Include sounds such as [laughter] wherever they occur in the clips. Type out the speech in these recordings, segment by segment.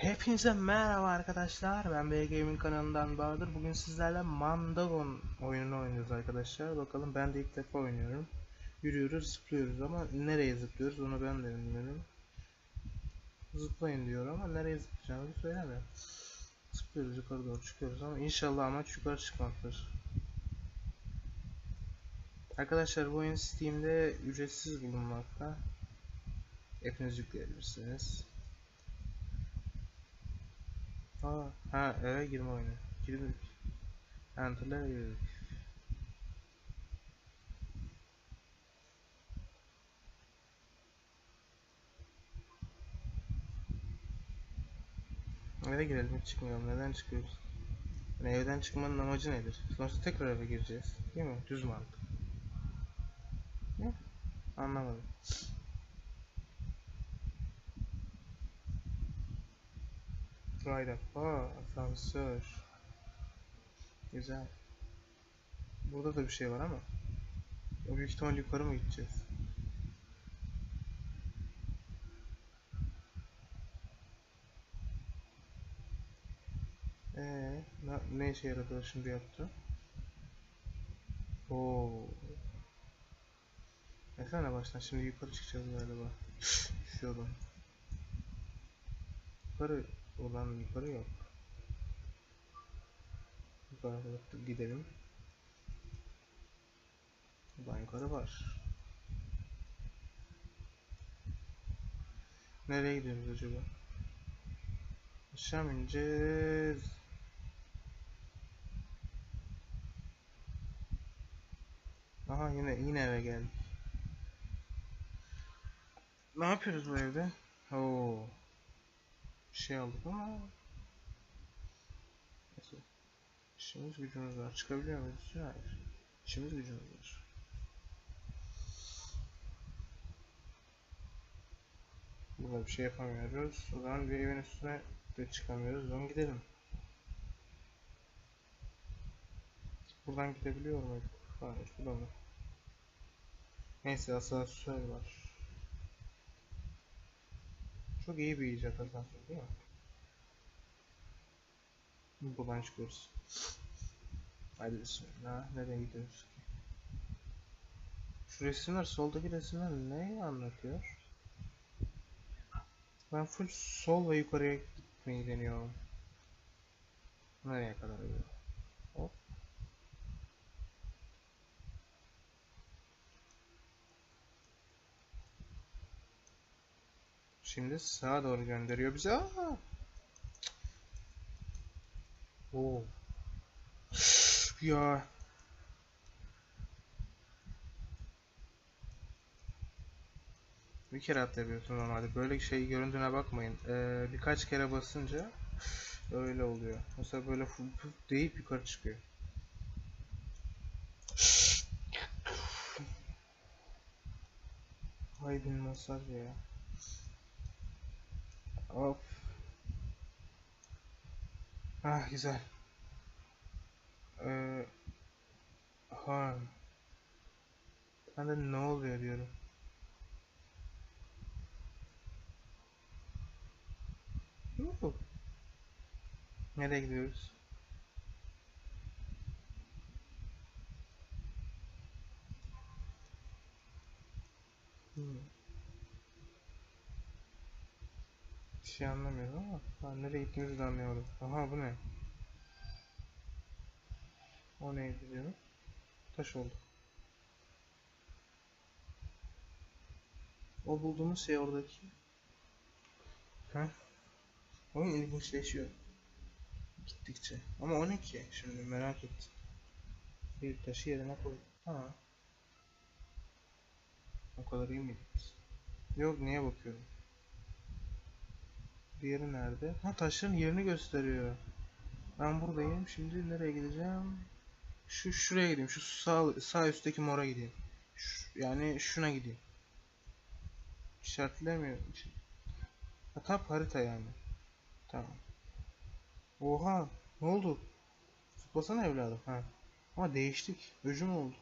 Hepinize merhaba arkadaşlar. Ben B Gaming kanalından Bahadır. Bugün sizlerle Mandagon oyununu oynuyoruz arkadaşlar. Bakalım ben de ilk defa oynuyorum. Yürüyoruz, zıplıyoruz ama nereye zıplıyoruz onu ben de bilmiyorum. Zıplayın diyor ama nereye zıplayacağımızı söylemiyor. Zıplıyoruz yukarı doğru çıkıyoruz ama inşallah amaç yukarı çıkmaktır. Arkadaşlar bu oyun Steam'de ücretsiz bulunmakta. Hepiniz yükleyebilirsiniz. Aa, ha eve girme oyunu. Girdik. Enter'lara girdik. Eve girelim hiç çıkmayalım. Neden çıkıyoruz? Yani evden çıkmanın amacı nedir? Sonuçta tekrar eve gireceğiz. Değil mi? Düz mantık. Ne? Anlamadım. Rayda. Aa, asansör. Güzel. Burada da bir şey var ama. O büyük ihtimal yukarı mı gideceğiz? Ee, ne, ne işe yaradı şimdi yaptı? Oo. Desene baştan şimdi yukarı çıkacağız galiba. [laughs] Düşüyordum. Yukarı Ulan yukarı yok. Yukarı doğru gidelim. Buradan yukarı var. Nereye gidiyoruz acaba? Aşağı ineceğiz? Aha yine yine eve geldik. Ne yapıyoruz bu evde? Oo şey aldık ama Neyse. İşimiz gücümüz var. Çıkabiliyor muyuz? Hayır. İşimiz gücümüz var. Burada bir şey yapamıyoruz. O zaman bir evin üstüne de çıkamıyoruz. O gidelim. Buradan gidebiliyor muyduk? Hayır, buradan mı? Neyse asansör var. Çok iyi bir icat asansör değil mi? Buradan çıkıyoruz. Hadi bismillah. Nereye gidiyoruz ki? Şu resimler, soldaki resimler neyi anlatıyor? Ben full sol ve yukarıya gitmeyi deniyorum. Nereye kadar gidiyor? Şimdi sağa doğru gönderiyor bizi. Aa! Oo. ya. Bir kere atlayabiliyorsun normalde. Böyle şey göründüğüne bakmayın. Ee, birkaç kere basınca öyle oluyor. Mesela böyle deyip yukarı çıkıyor. Hay bin masaj ya. Hop. Ah güzel. Ee, ha. Ben de ne oluyor diyorum. Nereye gidiyoruz? Hmm. Bir şey anlamıyorum ama ha, nereye gittiğimizi de anlayamadım. Aha bu ne? O neydi diyorum. Taş oldu. O bulduğumuz şey oradaki. Ha? Oyun ilginçleşiyor. Gittikçe. Ama o ne ki? Şimdi merak ettim. Bir taşı yerine koy. Ha. O kadar iyi miydik? Yok niye bakıyorum? Diğeri nerede? Ha taşların yerini gösteriyor. Ben buradayım. Şimdi nereye gideceğim? Şu şuraya gideyim. Şu sağ sağ üstteki mora gideyim. Şu, yani şuna gideyim. İşaretlemiyorum. Ha tap harita yani. Tamam. Oha, ne oldu? Zıplasana evladım. Ha. Ama değiştik. Öcü mü oldu?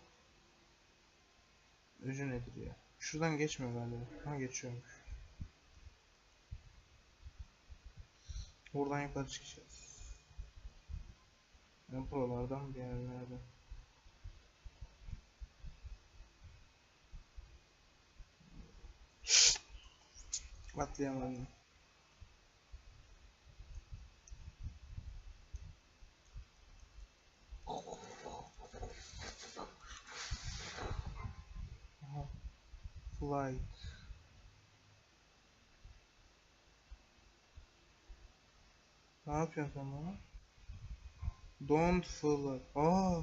Öcü nedir ya? Şuradan geçmiyor galiba. Ha geçiyormuş. Buradan yukarı çıkacağız. Yani buralardan bir yerlerden. Atlayamadım. Flight. Ne yapıyorsun sen bana? Don't fly. Aa.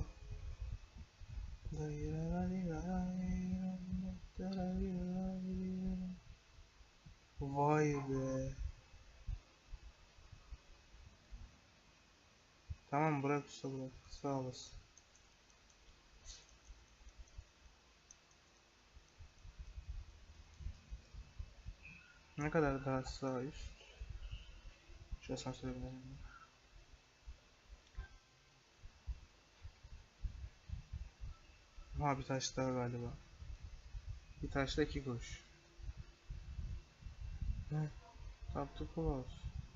Vay be. Tamam bırak usta bırak. Sağ olasın. Ne kadar daha sağ üst? Asansöre binelim. Ha bir taş daha galiba. Bir taşla iki kuş. Ne? Tap to close.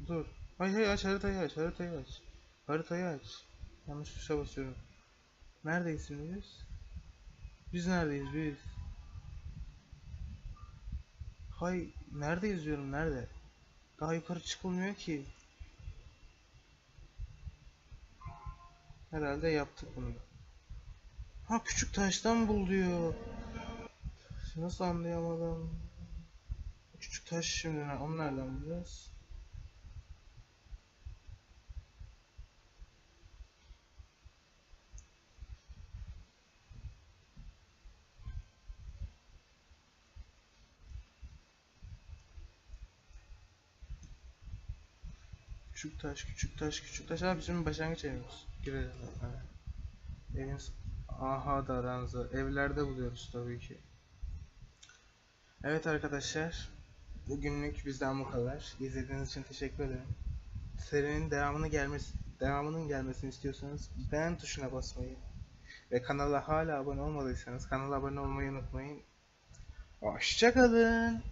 Dur. Hayır hayır aç haritayı aç haritayı aç. Haritayı aç. Yanlış tuşa basıyorum. Neredeyiz şimdi biz? Biz neredeyiz biz? Hay neredeyiz diyorum nerede? Daha yukarı çıkılmıyor ki. Herhalde yaptık bunu. Ha küçük taştan bul diyor. Nasıl anlayamadım? Küçük taş şimdi? Onu nereden bulacağız? Küçük taş, küçük taş, küçük taş. Abi bizim başlangıç evimiz. Girelim. S- aha da ranza. Evlerde buluyoruz tabii ki. Evet arkadaşlar. Bugünlük bizden bu kadar. İzlediğiniz için teşekkür ederim. Serinin devamını gelmesi, devamının gelmesini istiyorsanız beğen tuşuna basmayı ve kanala hala abone olmadıysanız kanala abone olmayı unutmayın. Hoşçakalın.